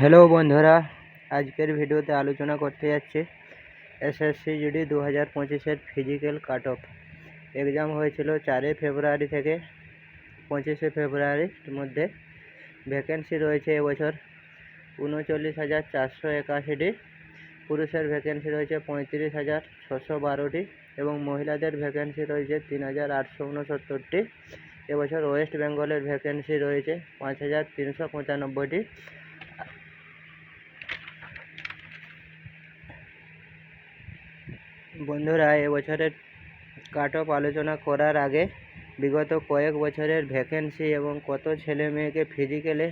Hello বন্ধুরা, আজকের ভিডিওতে আলোচনা করতে যাচ্ছি এসএসসি জিডি দু হাজার পঁচিশের ফিজিক্যাল কাট অফ এক্সাম হয়েছিল চারই ফেব্রুয়ারি থেকে পঁচিশে ফেব্রুয়ারির মধ্যে। ভ্যাকেন্সি রয়েছে এবছর উনচল্লিশ হাজার চারশো একাশিটি। পুরুষের ভ্যাকেন্সি রয়েছে পঁয়ত্রিশ হাজার ছশো বারোটি এবং মহিলাদের ভ্যাকেন্সি রয়েছে তিন হাজার আটশো উনসত্তরটি। এবছর ওয়েস্ট বেঙ্গলের ভ্যাকেন্সি রয়েছে পাঁচ হাজার তিনশো পঁচানব্বইটি। বন্ধুরা এবছরের কাট অফ আলোচনা করার আগে বিগত কয়েক বছরের ভ্যাকেন্সি এবং কত ছেলে মেয়েকে ফিজিক্যালে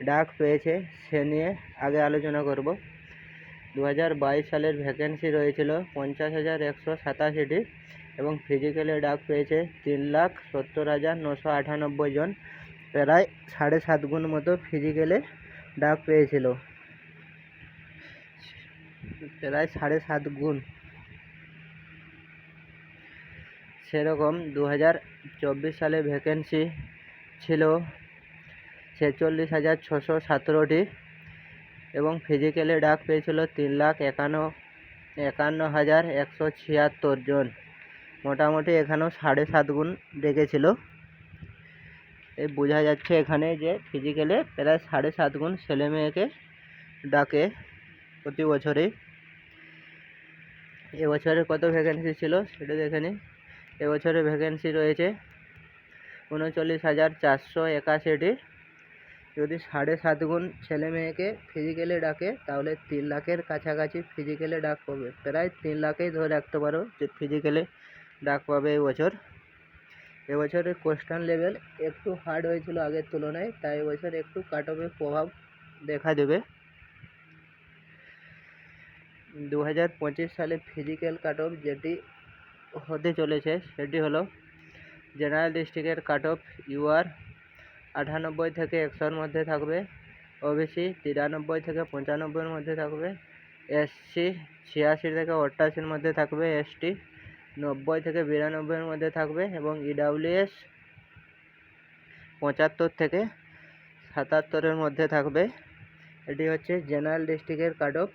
ডাক পেয়েছে সে নিয়ে আগে আলোচনা করব। দু হাজার বাইশ সালের ভ্যাকেন্সি রয়েছিল পঞ্চাশ হাজার একশো সাতাশিটি এবং ফিজিক্যালে ডাক পেয়েছে তিন লাখ সত্তর হাজার নশো আটানব্বই জন। প্রায় সাড়ে সাত গুণ মতো ফিজিক্যালে ডাক পেয়েছিল। প্রায় সাড়ে সাত গুণ। সেরকম দু হাজার চব্বিশ সালে ভ্যাকেন্সি ছিল ছেচল্লিশ হাজার ছশো সতেরোটি এবং ফিজিক্যালে ডাক পেয়েছিল তিন লাখ একান্ন একান্ন হাজার একশো ছিয়াত্তর জন। মোটামুটি এখানেও সাড়ে সাত গুণ ডেকেছিল। এই বোঝা যাচ্ছে এখানে যে ফিজিক্যালে প্রায় সাড়ে সাত গুণ ছেলে মেয়েকে ডাকে প্রতি বছরেই। এবছরে কত ভ্যাকেন্সি ছিল সেটা দেখে নিই। এবছরে ভ্যাকেন্সি রয়েছে উনচল্লিশ হাজার চারশো একাশিটি। যদি সাড়ে সাত গুণ ছেলে মেয়েকে ফিজিক্যালে ডাকে, তাহলে তিন লাখের কাছাকাছি ফিজিক্যালে ডাক পাবে। প্রায় তিন লাখেই ধরে রাখতে পারো যে ফিজিক্যালে ডাক পাবে এবছর। এবছরের কোয়েশ্চান লেভেল একটু হার্ড হয়েছিল আগের তুলনায়, তাই এবছর একটু কাট অফের প্রভাব দেখা দেবে। দু হাজার পঁচিশ সালে ফিজিক্যাল কাট অফ যেটি হতে চলেছে, সেটি হলো জেনারেল ডিস্ট্রিক্টের কাট অফ ইউআর আটানব্বই থেকে একশোর মধ্যে থাকবে, ওবিসি তিরানব্বই থেকে পঁচানব্বইয়ের মধ্যে থাকবে, এসসি ছিয়াশি থেকে অষ্টাশির মধ্যে থাকবে, এসটি নব্বই থেকে বিরানব্বইয়ের মধ্যে থাকবে এবং ইডাব্লিউএস পঁচাত্তর থেকে সাতাত্তরের মধ্যে থাকবে। এটি হচ্ছে জেনারেল ডিস্ট্রিক্টের কাট অফ,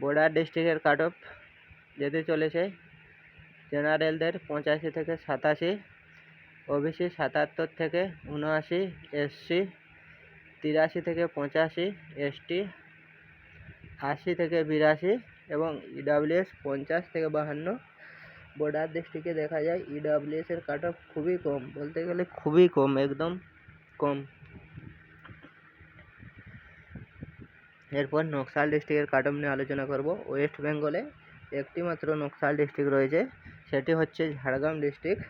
বর্ডার ডিস্ট্রিক্টের কাট অফ যেতে চলেছে। জেনারেলদের পঁচাশি থেকে সাতাশি, ওবিসি সাতাত্তর থেকে উনআশি, এসসি তিরাশি থেকে পঁচাশি, এসটি আশি থেকে বিরাশি এবং ইডাব্লিউএস পঞ্চাশ থেকে বাহান্ন। বর্ডার ডিস্ট্রিক্টে দেখা যায় ইডাব্লিউএসের কাট অফ খুবই কম, বলতে গেলে খুবই কম, একদম কম। এরপর নকশাল ডিস্ট্রিক্টের কাট অফ নিয়ে আলোচনা করব। ওয়েস্ট বেঙ্গলে একটি মাত্র নকশাল ডিস্ট্রিক্ট রয়েছে, সেটি হচ্ছে ঝাড়গ্রাম ডিস্ট্রিক্ট।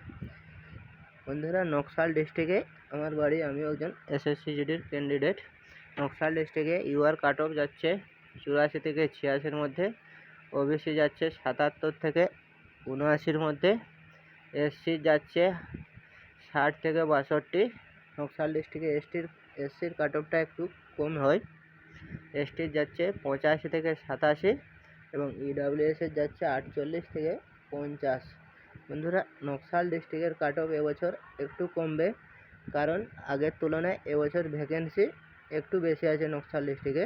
বন্ধুরা নকশাল ডিস্ট্রিক্টে আমার বাড়ি আমি একজন এসএসসি জিডির ক্যান্ডিডেট নকশাল ডিস্ট্রিক্টে ইউআর কাট অফ যাচ্ছে চুরাশি থেকে ছিয়াশির মধ্যে ওবিসি যাচ্ছে সাতাত্তর থেকে উনআশির মধ্যে এসসি যাচ্ছে ষাট থেকে বাষট্টি। নকশাল ডিস্ট্রিক্টে এসটির এসসির কাট অফটা একটু কম হয়। এসটির যাচ্ছে পঁচাশি থেকে সাতাশি। এবং ইডাব্লিউএসের যাচ্ছে আটচল্লিশ থেকে পঞ্চাশ। বন্ধুরা, নকশাল ডিস্ট্রিক্টের কাট অফ এবছর একটু কমবে কারণ আগের তুলনায় এবছর ভ্যাকেন্সি একটু বেশি আছে নকশাল ডিস্ট্রিক্টে।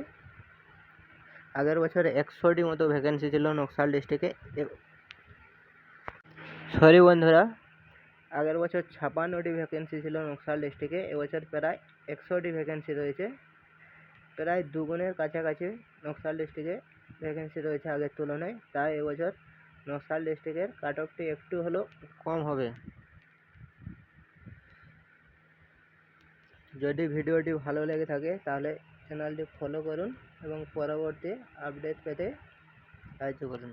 আগের বছর একশোটি মতো ভ্যাকেন্সি ছিল নকশাল ডিস্ট্রিক্টে। সরি বন্ধুরা, আগের বছর ছাপান্নটি ভ্যাকেন্সি ছিল নকশাল ডিস্ট্রিক্টে, এবছর প্রায় একশোটি ভ্যাকেন্সি রয়েছে। প্রায় দুগুণের কাছাকাছি নকশাল ডিস্ট্রিক্টে ভ্যাকেন্সি রয়েছে আগের তুলনায়। তাই এবছর নকশাল ডিস্ট্রিক্টের কাট অফটি একটু হলেও কম হবে। যদি ভিডিওটি ভালো লেগে থাকে, তাহলে চ্যানেলটি ফলো করুন এবং পরবর্তী আপডেট পেতে সাহায্য করুন।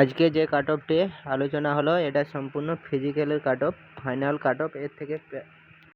আজকে যে কাট অফটি আলোচনা হলো, এটা সম্পূর্ণ ফিজিক্যালের cut off final cut off এর থেকে